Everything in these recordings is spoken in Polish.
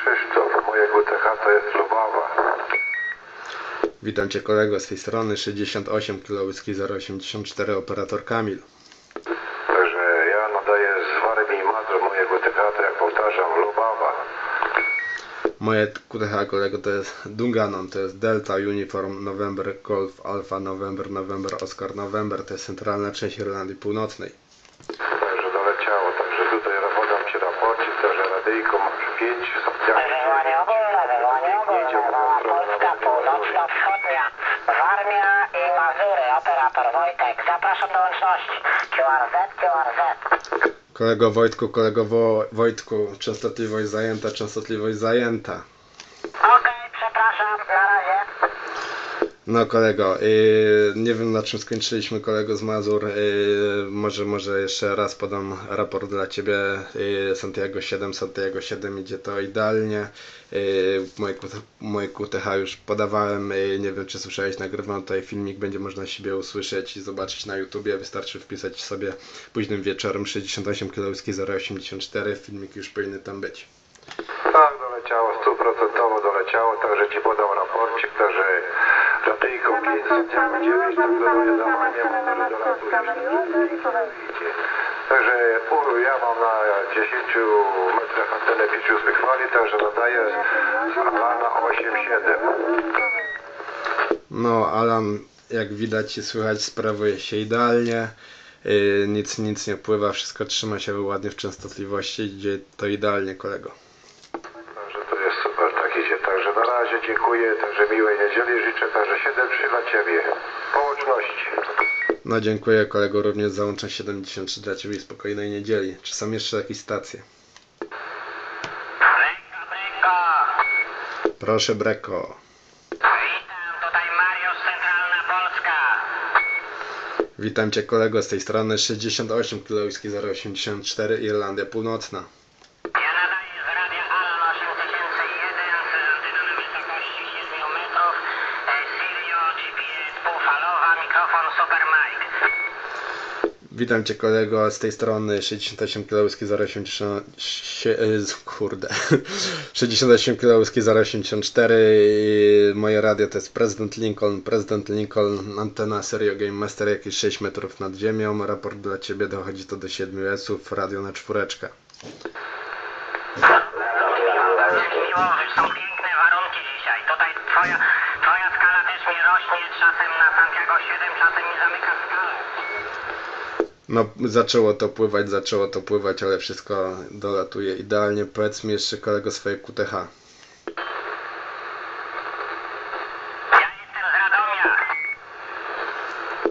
Krzysztof, mojego TH to jest Lubawa. Witam Cię kolego z tej strony 68 Kilołyski 084 operator Kamil. Także ja nadaję z Warmii i Mazur mojego TH, to jak powtarzam, Lubawa. Moje QTH kolego to jest Dunganon, to jest Delta Uniform November Golf Alpha November November Oscar November, to jest centralna część Irlandii Północnej. Także doleciało, także tutaj podam Ci raporcik, także radyjko masz 5, Wywołanie ogólne, wywołanie ogólne. Polska Północno-Wschodnia, Warmia i Mazury, operator Wojtek. Zapraszam do łączności. QRZ, QRZ. Kolego Wojtku, kolego Wo Wojtku, częstotliwość zajęta, częstotliwość zajęta. No kolego, yy, nie wiem na czym skończyliśmy kolego z Mazur. Yy, może, może jeszcze raz podam raport dla Ciebie. Yy, Santiago 7, Santiago 7 idzie to idealnie. Y, moje, moje QTH już podawałem. Y, nie wiem czy słyszałeś, nagrywam tutaj filmik, będzie można siebie usłyszeć i zobaczyć na YouTubie. Wystarczy wpisać sobie późnym wieczorem 68 kilowski 084. Filmik już powinny tam być. Tam doleciało, stuprocentowo doleciało, także Ci podam raport. 9, którego Także ja mam na 10 metrach antenę 5 ósmych fali, także nadaję Alana 8-7. No, Alan, jak widać i słychać, sprawuje się idealnie. Y, nic, nic nie pływa, wszystko trzyma się ładnie w częstotliwości, idzie to idealnie, kolego razie dziękuję, także miłej niedzieli życzę, także 7 dla Ciebie. Połączności. No, dziękuję kolego również za łączność 73 dla Ciebie i spokojnej niedzieli. Czy są jeszcze jakieś stacje? Brejka, brejka. Proszę, Breko. Witam, tutaj Mariusz, Centralna Polska. Witam Cię kolego z tej strony 68 Kilowiski 084 Irlandia Północna. Ja nadaję z radia Alan 8001 z anteną wysokości 7 metrów. e, Sirio GPS półfalowa, mikrofon Super Mic. Witam Cię kolego z tej strony 68 Kilowiski 080 sie- e, z- kurde 68 Kilowiski 084 moje radio to jest President Lincoln President Lincoln antena Serio Game Master jakieś 6 metrów nad ziemią raport dla Ciebie dochodzi to do 7 S-ów radio na czwóreczkę są piękne warunki dzisiaj. Tutaj twoja, twoja skala też mi rośnie, czasem na Santiago 7, czasem mi zamyka skalę. No zaczęło to pływać zaczęło to pływać ale wszystko dolatuje idealnie powiedz mi jeszcze kolego swoje QTH.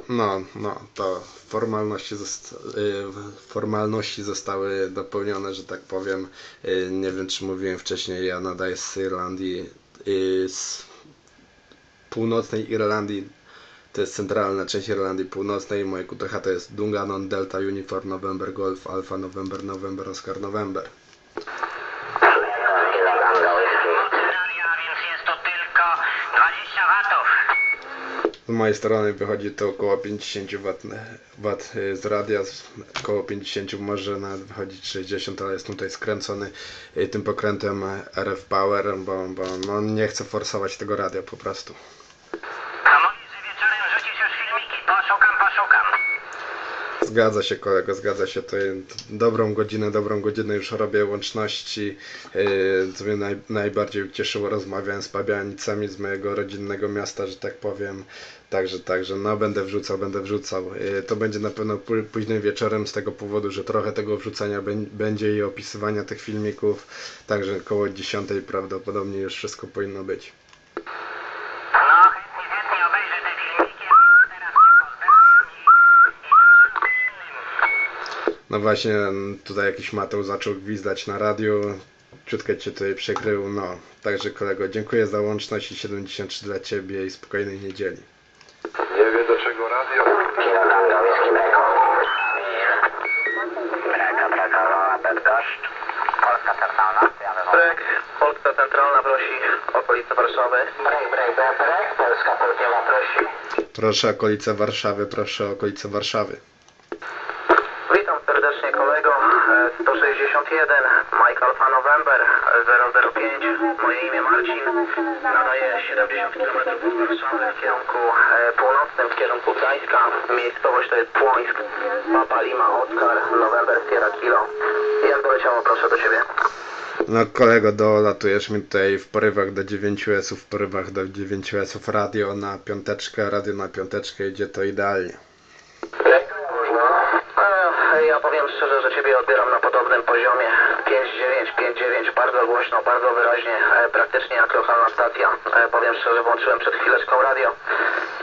No, no, to formalności, zosta- y, formalności zostały dopełnione, że tak powiem. Y, Nie wiem, czy mówiłem wcześniej, ja nadaję z Irlandii, y, z północnej Irlandii. To jest centralna część Irlandii Północnej. Moje QTH to jest Dunganon, Delta Uniform, November Golf, Alpha November, November, Oscar November. Radia, więc jest to tylko 20 watów. Z mojej strony wychodzi to około 50 W, y, z radia, około 50 może nawet wychodzić 60, ale jest tutaj skręcony y, tym pokrętem RF Power, bo, bo nie chcę forsować tego radia po prostu. Zgadza się kolego, zgadza się, to dobrą godzinę, dobrą godzinę już robię łączności, yy, co mnie naj, najbardziej ucieszyło, rozmawiałem z pabianicami z mojego rodzinnego miasta, że tak powiem, także, także, no będę wrzucał, będę wrzucał, yy, to będzie na pewno pó- późnym wieczorem z tego powodu, że trochę tego wrzucania bę- będzie i opisywania tych filmików, także około 10 prawdopodobnie już wszystko powinno być. No, chętnie, chętnie obejrzę te filmiki, a teraz cię pozdrawiam i, i życzę innym. No właśnie, mm, tutaj jakiś Mateusz zaczął gwizdać na radiu. Ciutkę cię tutaj przykrył, no. Także kolego, dziękuję za łączność i 73 dla ciebie i spokojnej niedzieli. Nie wiem do czego radio. Brek, Polska Centralna prosi okolice Warszawy. Brek, brek, brek. Polska Południowa prosi. Proszę okolice Warszawy, proszę okolice Warszawy. 106 61, Mike Alfa November 005, moje imię Marcin, nadaję 70 km w kierunku e, północnym, w kierunku Gdańska, miejscowość to jest Płońsk, Papa Lima Oscar, November Sierra Kilo. Jak doleciało proszę do Ciebie? No kolego, dolatujesz mi tutaj w porywach do 9S, w porywach do 9S, radio na piąteczkę, radio na piąteczkę idzie to idealnie. Ja powiem szczerze, że Ciebie odbieram na podobnym poziomie. 5-9, 5-9, bardzo głośno, bardzo wyraźnie, e, praktycznie jak lokalna stacja. E, Powiem szczerze, włączyłem przed chwileczką radio.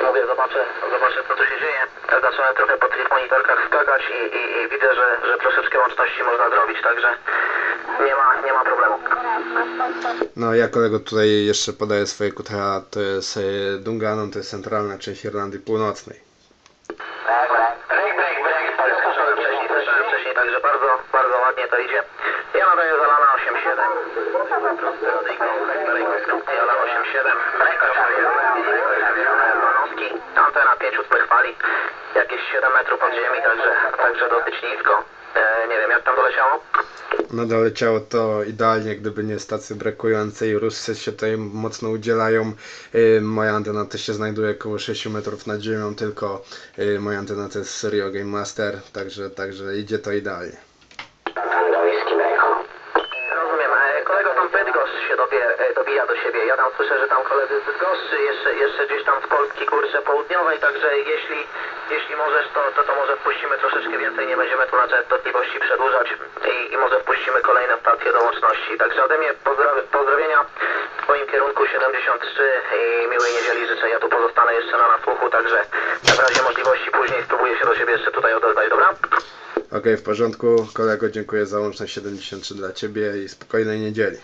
Mówię, zobaczę, zobaczę co tu się dzieje. E, Zacząłem trochę po tych monitorkach skakać i, i, i widzę, że, że troszeczkę łączności można zrobić, także nie ma, nie ma problemu. No ja kolego tutaj jeszcze podaję swoje QTA, to jest e, Dungannon, to jest centralna część Irlandii Północnej. Break, break, break. Słyszałem wcześniej, słyszałem wcześniej, także bardzo, bardzo ładnie to idzie. Ja nadaję za Lana 87. Ja Lana 87. Banowski, antena 5 ósmych fali. Jakieś 7 metrów od ziemi, także, także dosyć nisko. E, nie wiem, jak tam doleciało? No doleciało to idealnie, gdyby nie stacje brakujące Ruscy się tutaj mocno udzielają. Y, Moja antena też się znajduje około 6 metrów nad ziemią, tylko y, moja antena to jest Rio Game Master, także, także idzie to idealnie. Rozumiem. E, Kolego tam E, dobija do siebie. Ja tam słyszę, że tam koledzy z Bydgoszczy, jeszcze, jeszcze gdzieś tam z Polski, kurczę, południowej, także jeśli, jeśli możesz, to, to, to może wpuścimy troszeczkę więcej, nie będziemy tu na częstotliwości przedłużać i, i może wpuścimy kolejne stacje do łączności. Także ode mnie pozdrowi, pozdrowienia w Twoim kierunku 73 i miłej niedzieli życzę. Ja tu pozostanę jeszcze na nasłuchu, także w razie możliwości później spróbuję się do siebie jeszcze tutaj odezwać, dobra? Okej, w porządku. Kolego, dziękuję za łączność 73 dla Ciebie i spokojnej niedzieli.